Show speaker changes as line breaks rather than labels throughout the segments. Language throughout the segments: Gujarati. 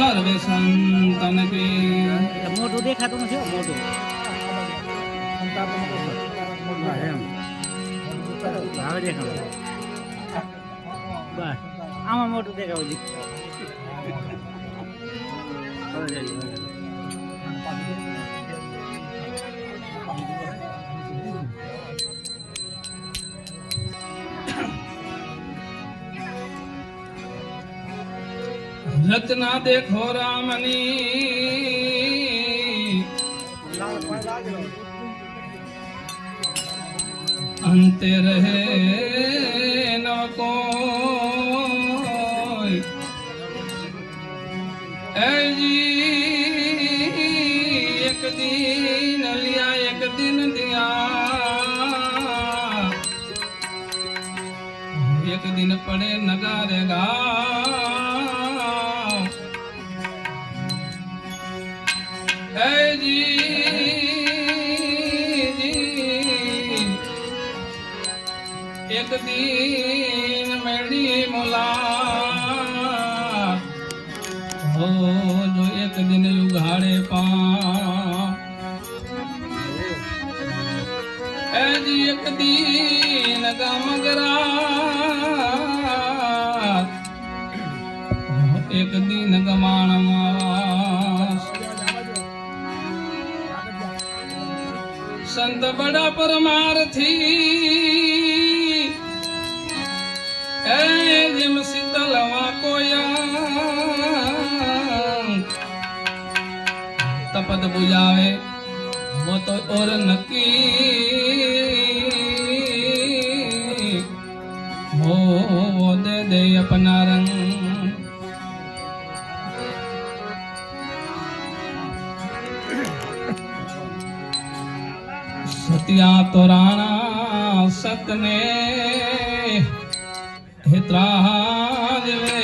સર્વે સંતન કે
મોટું દેખાતું નથી એમ હવે દેખાવ બસ આમાં મોટું દેખાવું
રચના દેખો રામની. અંતે રહે ન કોઈ. એક દિન લિયા, એક દિન દિયા. એક દિન પડે નગારે ગા. એક દિન મેળી મુલા હો જો એક દિન ઉઘાડે પા એક દિન ગામગરા એક દિન ગમાણમાં સંત બડા પરમારથી પદ બુજાવે મોતો ઓર નકી હો દે દે અપના રંગ. સત્યા તો રાણા સતને હિત્રા દેવે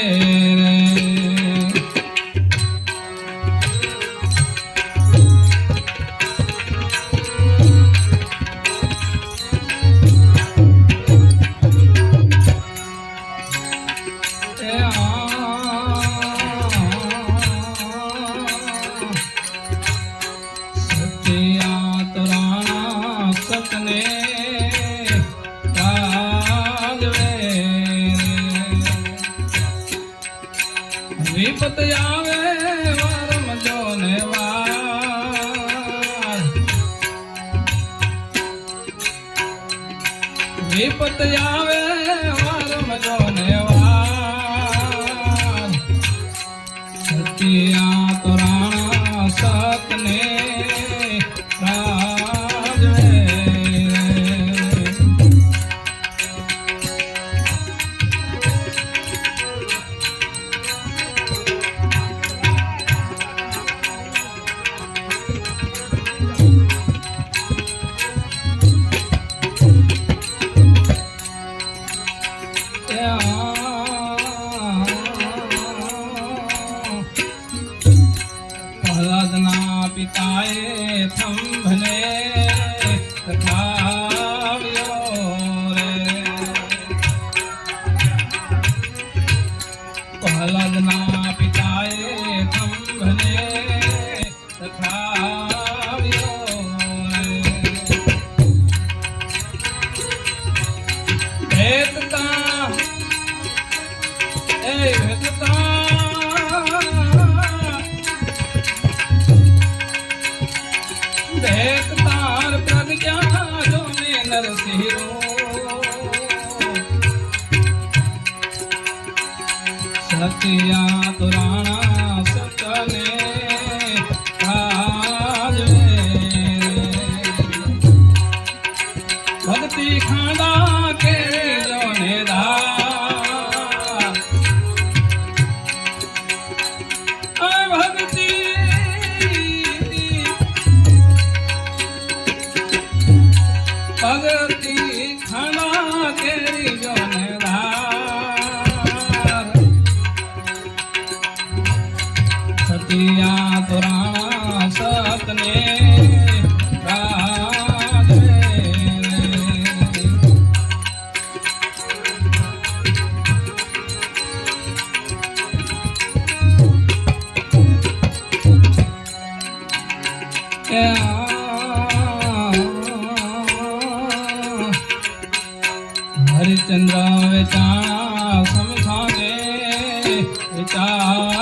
વિપત આવે વારમ જોને વાર. સત્યા તો খাড়া चंद्र विचारा समझाने विचार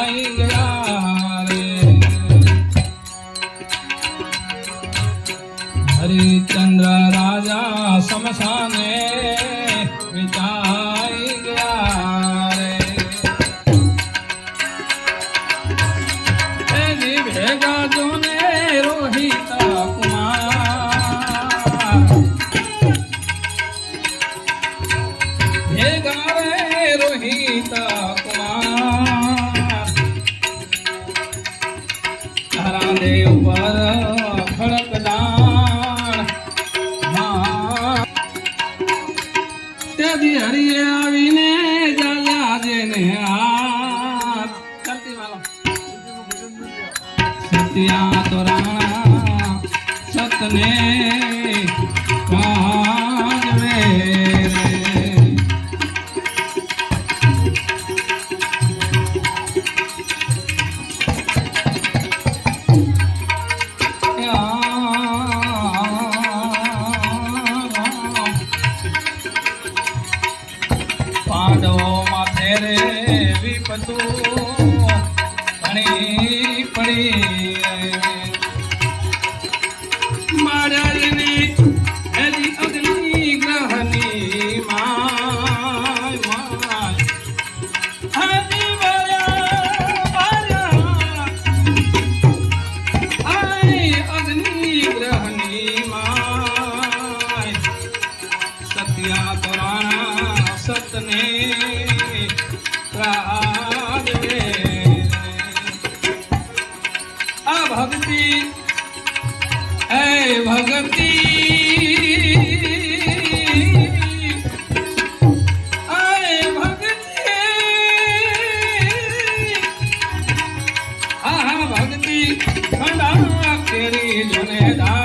i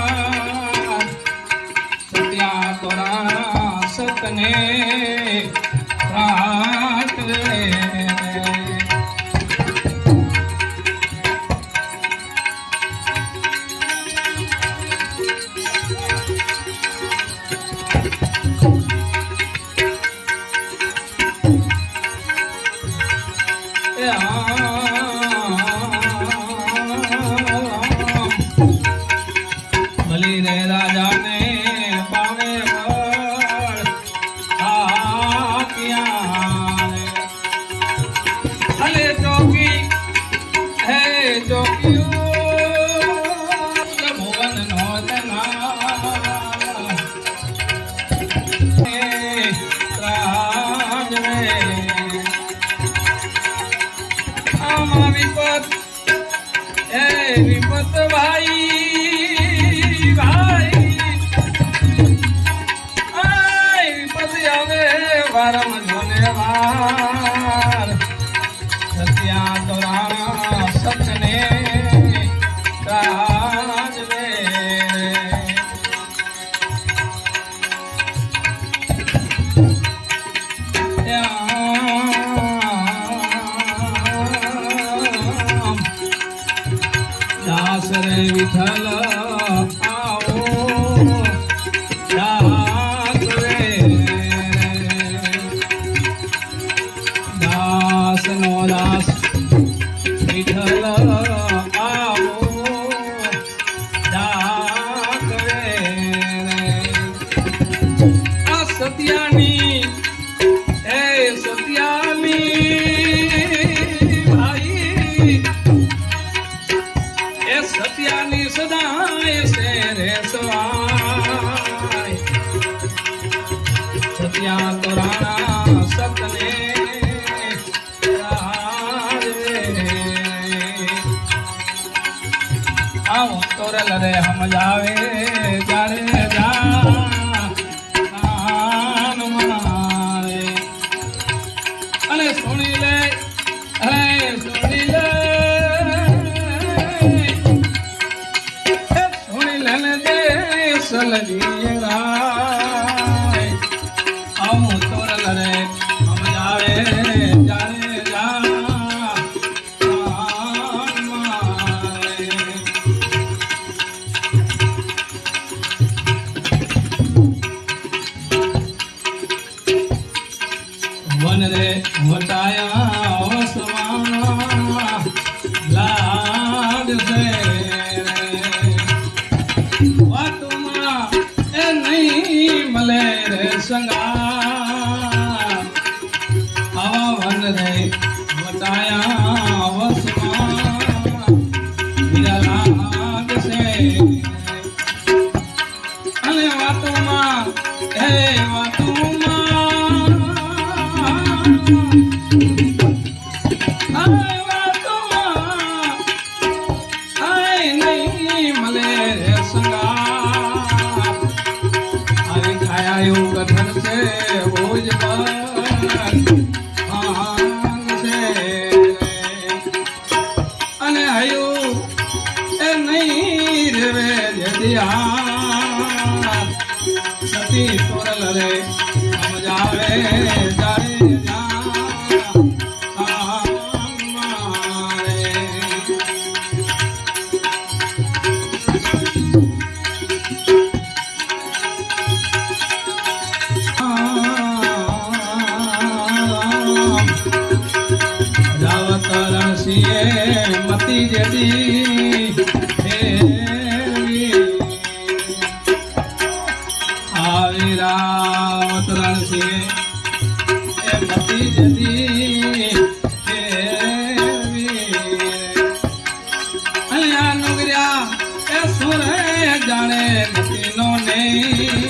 दासर विठला આ તો રે લડે સમજાવે જ્યારે જા. લાડ સતી તોરલ રે સમજાવે જાણે નદીનો ને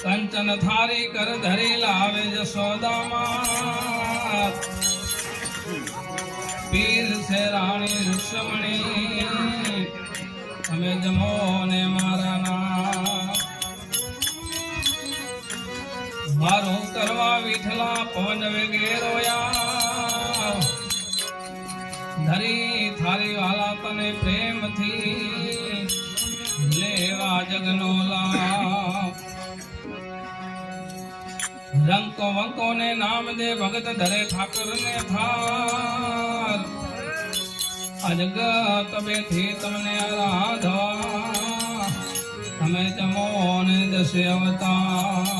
કંચન થારી કર ધરેલા આવે જશોદામાં. પીર છે રાણી ઋષમણી તમે જમો ને મારા ના મારું કરવા વિઠલા પવન વેગે રોયા ધરી થારી વાલા તને પ્રેમથી લેવા જગનો લા રંકો વંકો ને નામ દે ભગત ધરે ઠાકર ને થાર અજગત બેથી તમને આરાધવા. તમે જમો ને દશે અવતાર.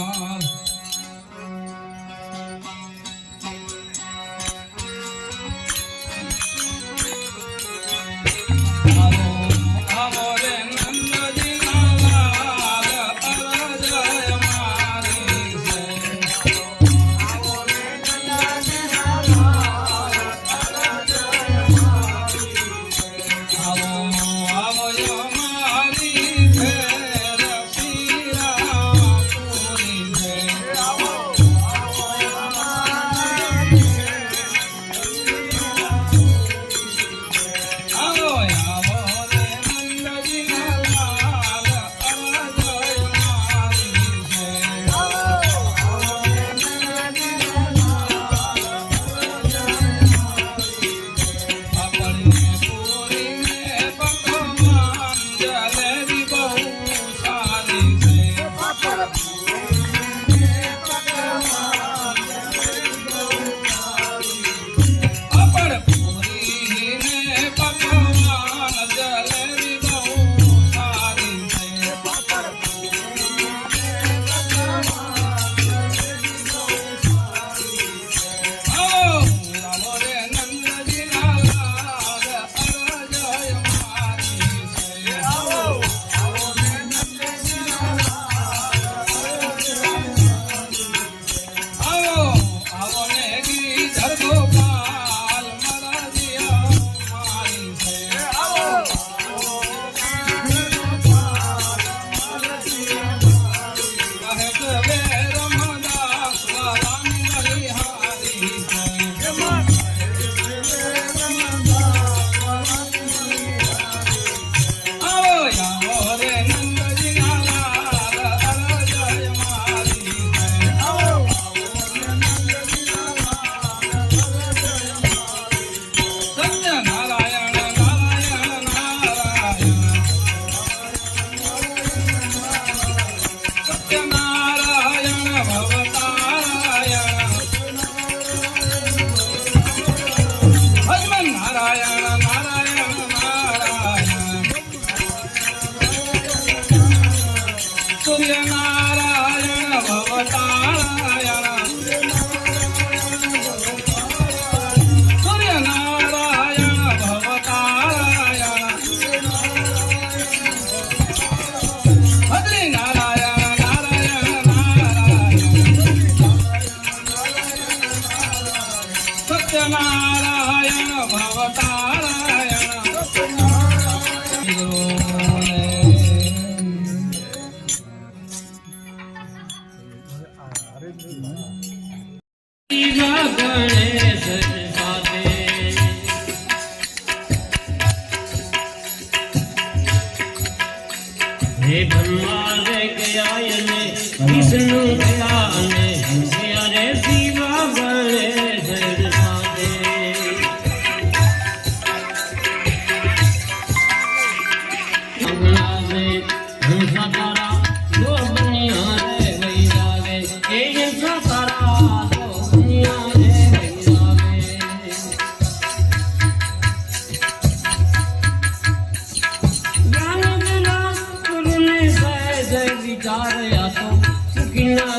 How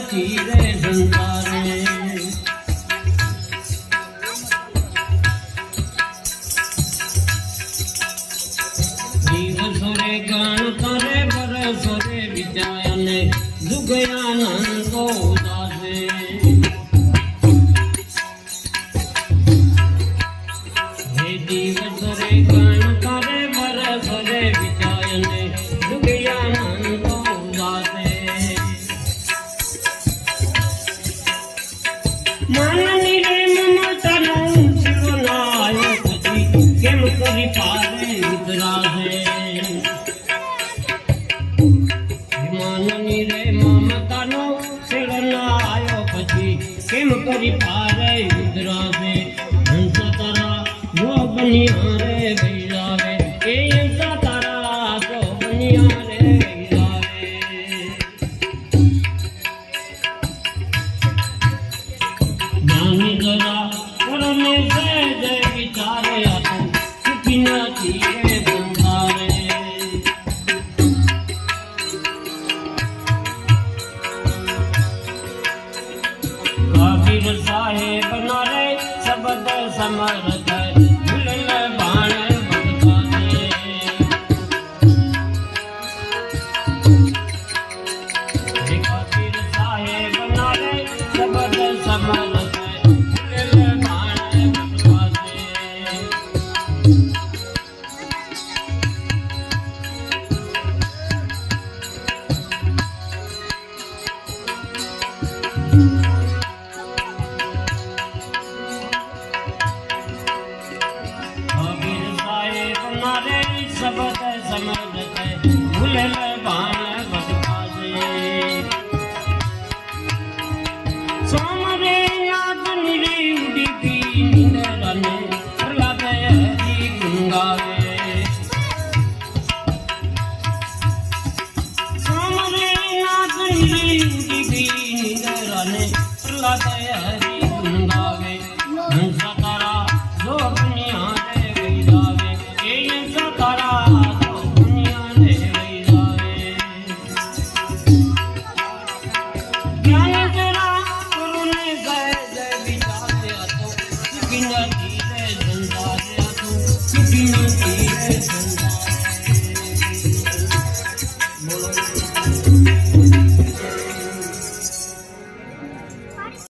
tire મારી પારે
રાધે માનની રે મમતાનો સેડના આવ્યો પછી કેમ કરી પારે રાધે હંસ बदल समर बदल